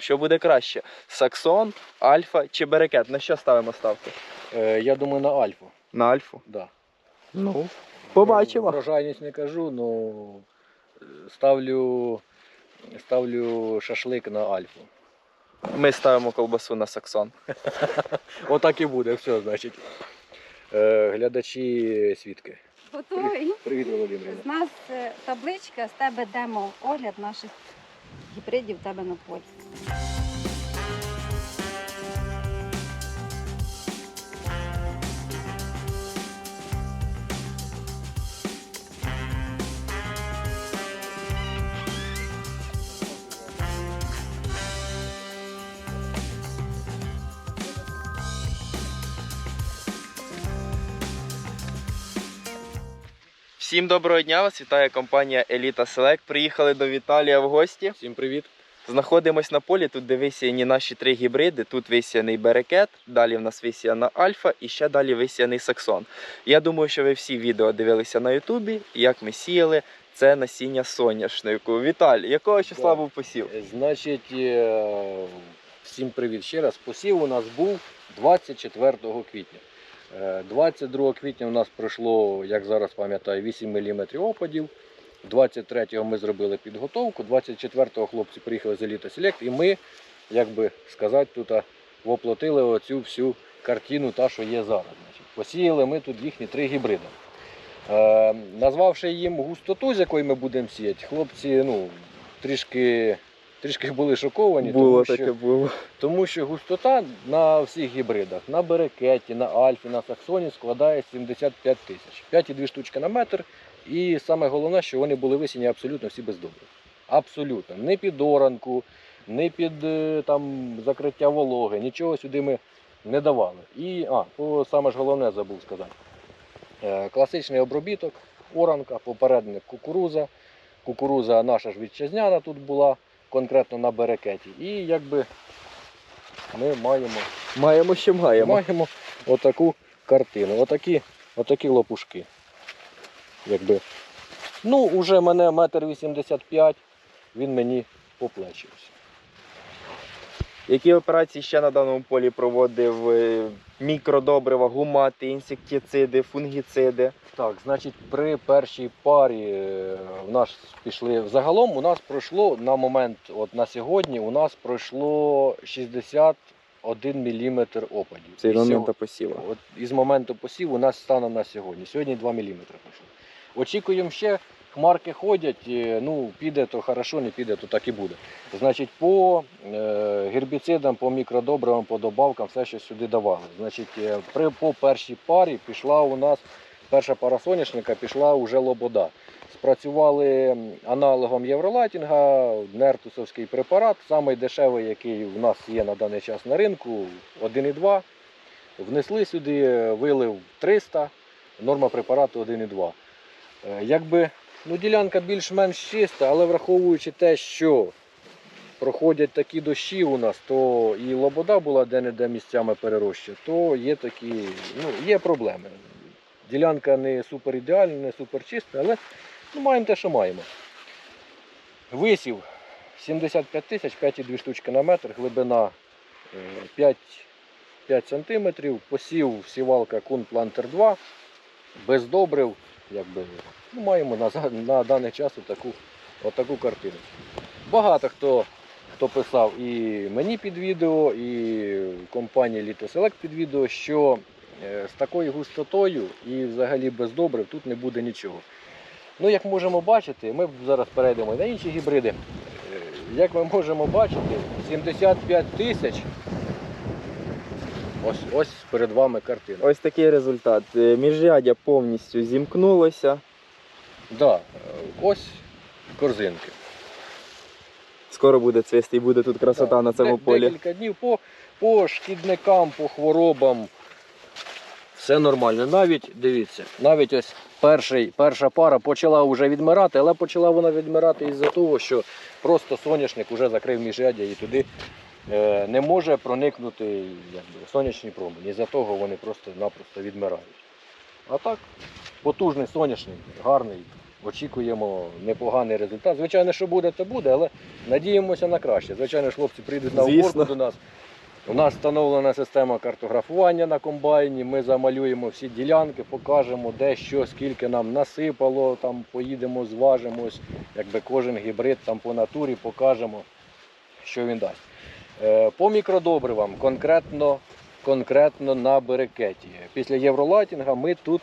Що буде краще? Саксон, альфа чи берекет? На що ставимо ставку? Е, я думаю, на альфу. На альфу. Да. Ну, побачимо. Врожайність не кажу, але ставлю, ставлю шашлик на альфу. Ми ставимо колбасу на саксон. Отак і буде, все, значить. Е, глядачі свідки. Готовий? Привіт, Володимирівна. З нас е, табличка, з тебе демо огляд наших гібридів в тебе на полі. Всім доброго дня! Вас вітає компанія Еліта Select. Приїхали до Віталія в гості. Всім привіт. Знаходимось на полі. Тут де висіяні наші три гібриди. Тут висіяний берекет, далі в нас висіяна альфа і ще далі висіяний саксон. Я думаю, що ви всі відео дивилися на Ютубі, як ми сіяли це насіння соняшнику. Віталій, якого числа Так. був посів? Е, Значить, е, всім привіт ще раз. Посів у нас був 24 квітня. Е, 22 квітня у нас пройшло, як зараз пам'ятаю, 8 мм опадів. 23-го ми зробили підготовку, 24-го хлопці приїхали з Еліта Селект, і ми, як би сказати, тут воплотили оцю всю картину, та, що є зараз. Значить, посіяли ми тут їхні три гібриди. Е, назвавши їм густоту, з якої ми будемо сіяти, хлопці ну, трішки, трішки були шоковані, Було тому, таке що, було. тому що густота на всіх гібридах, на берекеті, на альфі, на саксоні складає 75 тисяч. 5,2 штучки на метр. І саме головне, що вони були висіяні абсолютно всі без добрив. Абсолютно. Не під оранку, не під е, там, закриття вологи, нічого сюди ми не давали. І, а, то саме ж головне забув сказати. Е, Класичний обробіток, оранка, попередник кукуруза. Кукуруза наша ж вітчизняна тут була, конкретно на берекеті. І якби ми маємо, Маємо, що маємо. маємо отаку картину, отакі, отакі лопушки. Якби. Ну, уже мене метр вісімдесят п'ять, він мені по плечі. ось. Які операції ще на даному полі проводив е, мікродобрива, гумати, інсектициди, фунгіциди? Так, значить, при першій парі е, в нас пішли. Загалом у нас пройшло на момент, от на сьогодні, у нас пройшло 61 мм опадів. Цей Із момент сього- посіву. От із моменту посіву у нас станом на сьогодні. Сьогодні 2 мм пройшло. Очікуємо ще, хмарки ходять, е, ну піде то хорошо, не піде, то так і буде. Значить, по е, гербіцидам, по мікродобривам, по добавкам, все, що сюди давали. Значить, е, по першій парі пішла у нас перша пара соняшника, пішла вже лобода. Спрацювали аналогом євролайтінга, нертусовський препарат, самий дешевий, який в нас є на даний час на ринку, 1,2. Внесли сюди, вилив 300, норма препарату 1,2. Е, Якби ну, ділянка більш-менш чиста, але враховуючи те, що проходять такі дощі у нас, то і лобода була де-не-де місцями перероща, то є такі, ну, є проблеми. Ділянка не супер ідеальна, не супер чиста, але ну, маємо те, що маємо. Висів 75 тисяч, 5,2 штучки на метр, глибина е, 5, 5 сантиметрів, посів сівалка Кун Плантер 2, без добрив, якби, ну, маємо на, на даний час отаку, отаку картину. Багато хто, хто писав і мені під відео, і компанії Select під відео, що е, з такою густотою і взагалі без добрив тут не буде нічого. Ну, як можемо бачити, ми зараз перейдемо на інші гібриди. Е, Як ми можемо бачити, 75 тисяч. Ось, ось перед вами картина. Ось такий результат. Е, Міжряддя повністю зімкнулося. Да, е, ось корзинки. Скоро буде цвісти і буде тут красота Да, на цьому де- полі. Декілька днів по, по шкідникам, по хворобам. Все нормально. Навіть, дивіться, навіть ось перший, перша пара почала вже відмирати, але почала вона відмирати із-за того, що просто соняшник вже закрив міжряддя і туди е, не може проникнути якби, сонячні промені. Із-за того вони просто-напросто відмирають. А так, потужний соняшник, гарний, очікуємо непоганий результат. Звичайно, що буде, то буде, але надіємося на краще. Звичайно ж, хлопці прийдуть на Звісно. уборку до нас. У нас встановлена система картографування на комбайні. Ми замалюємо всі ділянки, покажемо, де що, скільки нам насипало, там поїдемо, зважимось, якби кожен гібрид там по натурі покажемо, що він дасть. Е, По мікродобривам конкретно, конкретно на берекеті. Після євролайтінга ми тут,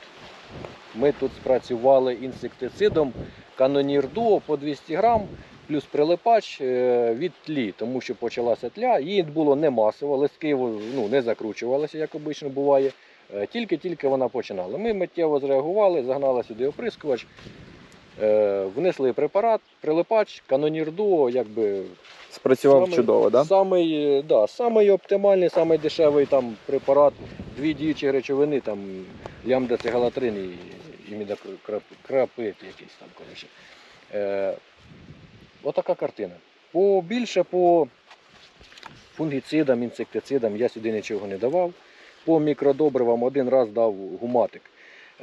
ми тут спрацювали інсектицидом Канонір Duo по 200 грам плюс прилипач е, від тлі, тому що почалася тля, її було не масово, листки ну, не закручувалися, як обично буває. Е, Тільки-тільки вона починала. Ми миттєво зреагували, загнали сюди оприскувач, внесли препарат, прилипач, Canonier Duo, якби Спрацював Самий- чудово, да? Самий, е, да, самий оптимальний, самий дешевий там препарат, дві діючі речовини, там лямдацегалатрин і, і мідокрапит якийсь там, коротше. Е, отака картина. По, більше по фунгіцидам, інсектицидам я сюди нічого не давав. По мікродобривам один раз дав гуматик.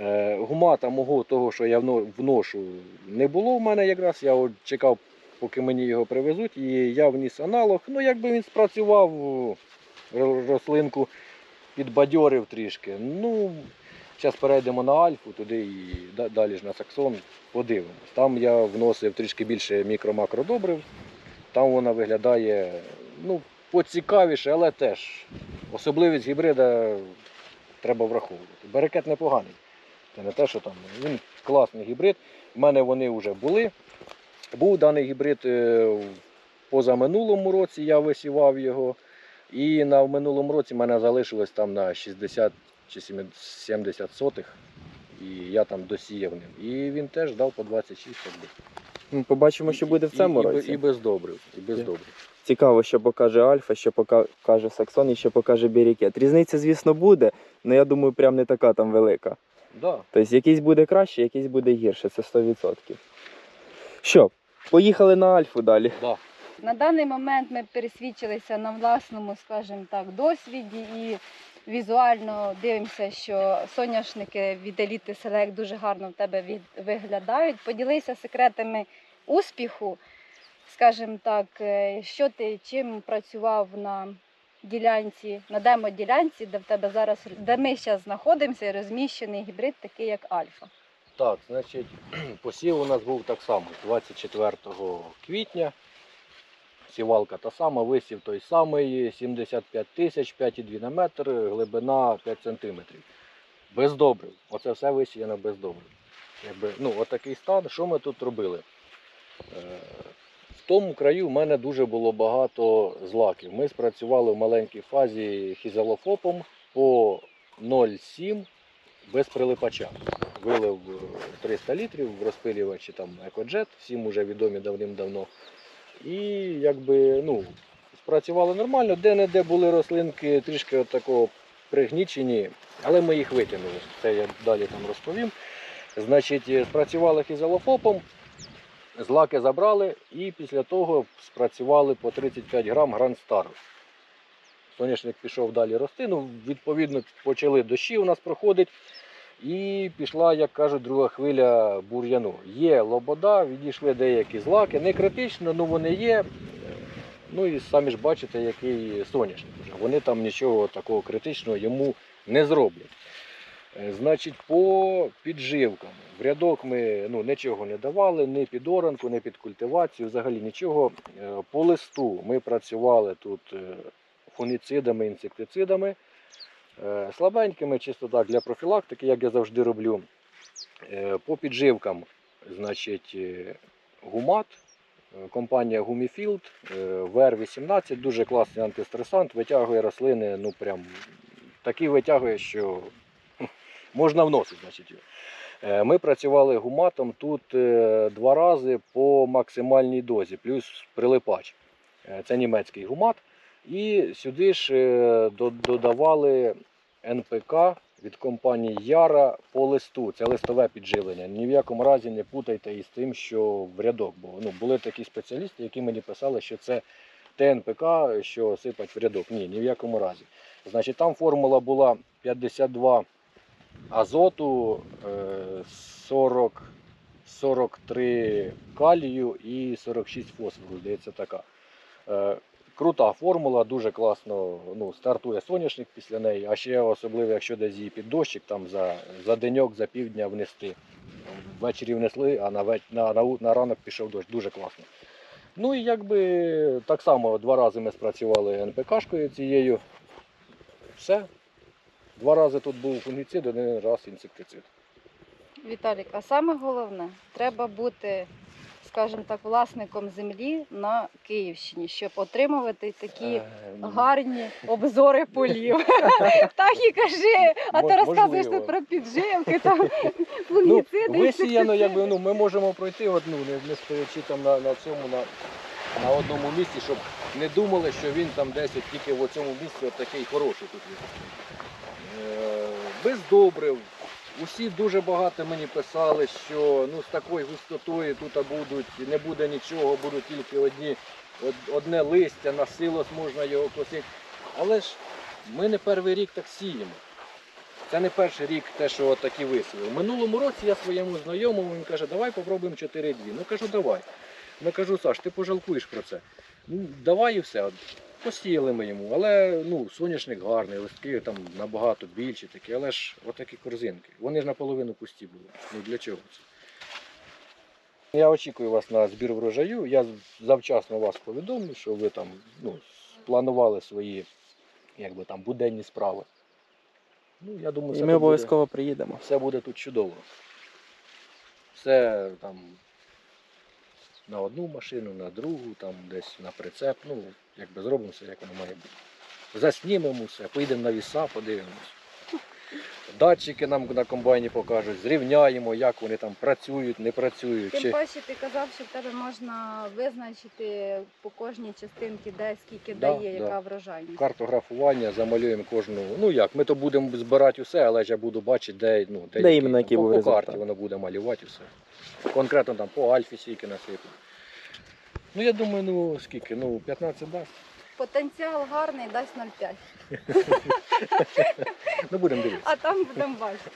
Е, гумата мого того, що я вношу, не було в мене якраз. Я от чекав, поки мені його привезуть, і я вніс аналог. Ну, якби він спрацював рослинку, підбадьорив трішки. Ну, зараз перейдемо на альфу, туди і далі ж на саксон, подивимось. Там я вносив трішки більше мікро-макродобрив. Там вона виглядає ну, поцікавіше, але теж особливість гібрида треба враховувати. Берекет непоганий. Це не те, що там. Він класний гібрид. У мене вони вже були. Був даний гібрид е, позаминулому році, я висівав його. І на в минулому році в мене залишилось там на 60 чи 70 сотих. І я там досіяв ним. І він теж дав по 26 якби. Ну, Побачимо, що буде в цьому і, і, році. І без добрив. І без добрив. Цікаво, що покаже Альфа, що покаже Саксон і що покаже Берікет. Різниця, звісно, буде, але я думаю, прям не така там велика. Да. Тобто якийсь буде краще, якийсь буде гірше, це 100%. Що, поїхали на Альфу далі. Да. На даний момент ми пересвідчилися на власному, скажімо так, досвіді і візуально дивимося, що соняшники від еліти Селект дуже гарно в тебе від- виглядають. Поділися секретами успіху, скажімо так, е, що ти чим працював на ділянці, на демо-ділянці, де в тебе зараз, де ми зараз знаходимося, розміщений гібрид, такий як Альфа. Так, значить, посів у нас був так само 24 квітня. Сівалка та сама, висів той самий 75 тисяч, 5,2 на метр, глибина 5 сантиметрів. Без добрив. Оце все висіяно без добрив. Якби, ну, отакий стан. Що ми тут робили? Е, в тому краю в мене дуже було багато злаків. Ми спрацювали в маленькій фазі хізалофопом по 0,7 без прилипача. Вилив е, 300 літрів в розпилювачі там екоджет, всім уже відомі давним-давно. І якби ну, спрацювали нормально, де-не-де були рослинки трішки от такого пригнічені, але ми їх витягнули. Це я далі там розповім. Значить, е, спрацювали хізалофопом, злаки забрали і після того спрацювали по 35 грам Гранд Стару. Соняшник пішов далі рости. Ну, відповідно, почали дощі у нас проходить. І пішла, як кажуть, друга хвиля бур'яну. Є лобода, відійшли деякі злаки. Не критично, але вони є. Ну і самі ж бачите, який соняшник. Вони там нічого такого критичного йому не зроблять. Е, Значить, по підживкам. В рядок ми ну, нічого не давали, ні під оранку, ні під культивацію, взагалі нічого. Е, По листу ми працювали тут е, фунгіцидами, інсектицидами. Слабенькими, чисто так для профілактики, як я завжди роблю. По підживкам, значить, гумат, компанія Гуміфілд, VR18, дуже класний антистресант, витягує рослини, ну прям такий витягує, що можна вносити. Значить. Е, Ми працювали гуматом тут е, два рази по максимальній дозі, плюс прилипач. Е, Це німецький гумат. І сюди ж додавали НПК від компанії Яра по листу. Це листове підживлення. Ні в якому разі не путайте із тим, що в рядок було. Ну, були такі спеціалісти, які мені писали, що це ТНПК, що сипать в рядок. Ні, ні в якому разі. Значить, там формула була 52 азоту, е, 40 43 калію і 46 фосфору, здається, така. Е, Крута формула, дуже класно ну, стартує соняшник після неї, а ще особливо, якщо десь її під дощик, там за, за деньок, за півдня внести. Ввечері внесли, а на, на, на, на ранок пішов дощ. Дуже класно. Ну і якби так само два рази ми спрацювали НПКшкою цією. Все. Два рази тут був фунгіцид, один раз інсектицид. Віталік, а саме головне, треба бути, скажімо так, власником землі на Київщині, щоб отримувати такі Е, гарні обзори полів. Так і кажи, а ти розказуєш тут про підживки, там Ну, фунгіциди. висіяно, якби ну ми можемо пройти одну, не, стоячи там на, на цьому на, на одному місці, щоб не думали, що він там десь от тільки в цьому місці от такий хороший тут без добрив. Усі дуже багато мені писали, що ну, з такою густотою тут будуть, не буде нічого, будуть тільки одні, од- одне листя, на силос можна його косити. Але ж ми не перший рік так сіємо. Це не перший рік те, що такі висіли. Минулому році я своєму знайомому він каже, давай попробуємо 4-2. Ну кажу, давай. Ну кажу, Саш, ти пожалкуєш про це. Ну, давай і все. Посіяли ми йому, але ну, соняшник гарний, листки там набагато більші такі, але ж отакі корзинки. Вони ж наполовину пусті були. Ну для чого це? Я очікую вас на збір врожаю. Я завчасно вас повідомлю, що ви там ну, планували свої якби, там, буденні справи. Ну, я думаю, І ми обов'язково приїдемо. Все буде тут чудово. Все там на одну машину, на другу, там десь на прицеп. Ну, якби зробимо все, як воно має бути. Заснімемо все, поїдемо на віса, подивимось. Датчики нам на комбайні покажуть, зрівняємо, як вони там працюють, не працюють. Тим Чи... паче ти казав, що в тебе можна визначити по кожній частинці, де скільки Да, дає, да. яка врожайність. Картографування, замалюємо кожну. Ну як, ми то будемо збирати усе, але ж я буду бачити, де, ну, де, іменно там, який по, був по результат. карті воно буде малювати все. Конкретно там по альфі скільки насипати. Ну я думаю, ну скільки? Ну 15 дасть. Потенціал гарний, дасть 0,5. Ну будемо дивитися. А там будемо бачити.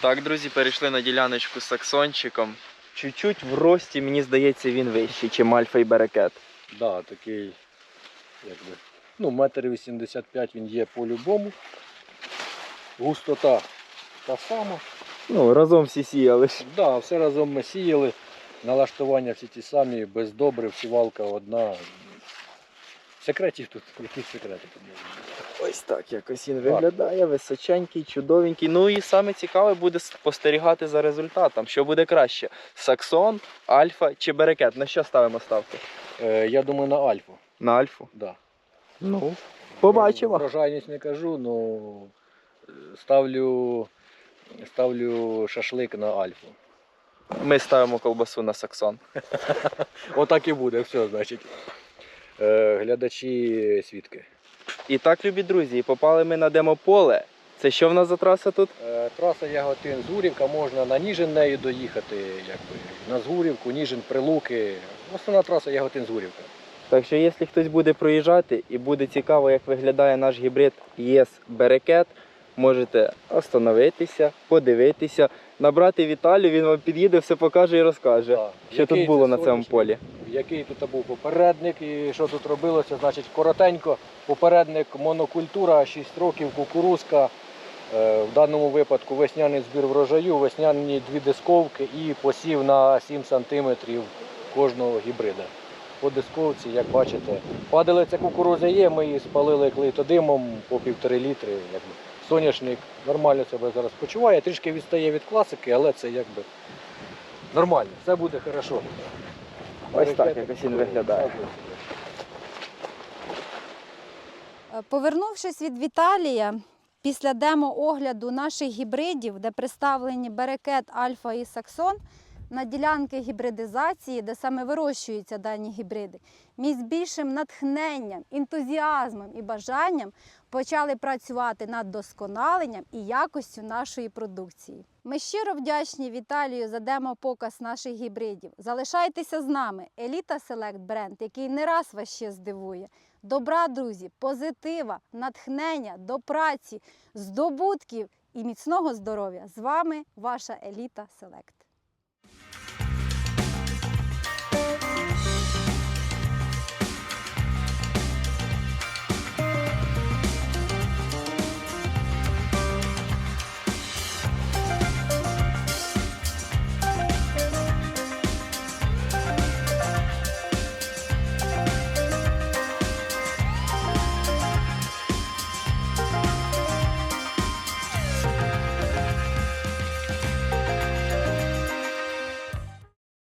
Так, друзі, перейшли на діляночку з саксончиком. Чуть-чуть в рості, мені здається, він вищий, чим альфа і берекет. Да, такий, якби, ну, метр 85 він є по-любому. Густота та сама. Ну, разом всі сіяли ж. Да, все разом ми сіяли. Налаштування всі ті самі, без добрив, сівалка одна. Секретів тут, яких секретів тут. Ось так якось він виглядає, височенький, чудовенький. Ну і саме цікаве буде спостерігати за результатом, що буде краще: Саксон, Альфа чи Берекет. На що ставимо ставки? Е, я думаю, на альфу. На Альфу. Да. Ну, побачимо. Врожайність не кажу, ну ставлю, ставлю шашлик на альфу. Ми ставимо колбасу на Саксон. Отак і буде, все, значить. Е, глядачі свідки. І так, любі друзі, попали ми на демополе. Це що в нас за траса тут? Е, Траса Яготин Згурівка, можна на Ніжин нею доїхати, якби, на Згурівку, Ніжин, Прилуки. Основна траса Яготин Згурівка. Так що, якщо хтось буде проїжджати і буде цікаво, як виглядає наш гібрид ЄС Берекет, можете остановитися, подивитися, набрати Віталію, він вам під'їде, все покаже і розкаже, Так. що Який тут було це на цьому сонячний, полі. Який тут був попередник і що тут робилося, значить коротенько. Попередник монокультура 6 років, кукурузка. Е, В даному випадку весняний збір врожаю, весняні дві дисковки і посів на 7 см кожного гібрида. По дисковці, як бачите, падалиця кукурузи є, ми її спалили клейтодимом по півтори літри. Якби. Соняшник нормально себе зараз почуває, трішки відстає від класики, але це якби нормально, все буде хорошо. Ось так якось він виглядає. Е, Повернувшись від Віталія, після демо-огляду наших гібридів, де представлені Берекет, Альфа і Саксон, на ділянки гібридизації, де саме вирощуються дані гібриди, ми з більшим натхненням, ентузіазмом і бажанням почали працювати над досконаленням і якостю нашої продукції. Ми щиро вдячні Віталію за демо-показ наших гібридів. Залишайтеся з нами. Еліта Селект бренд, який не раз вас ще здивує. Добра, друзі, позитива, натхнення до праці, здобутків і міцного здоров'я. З вами ваша Еліта Селект.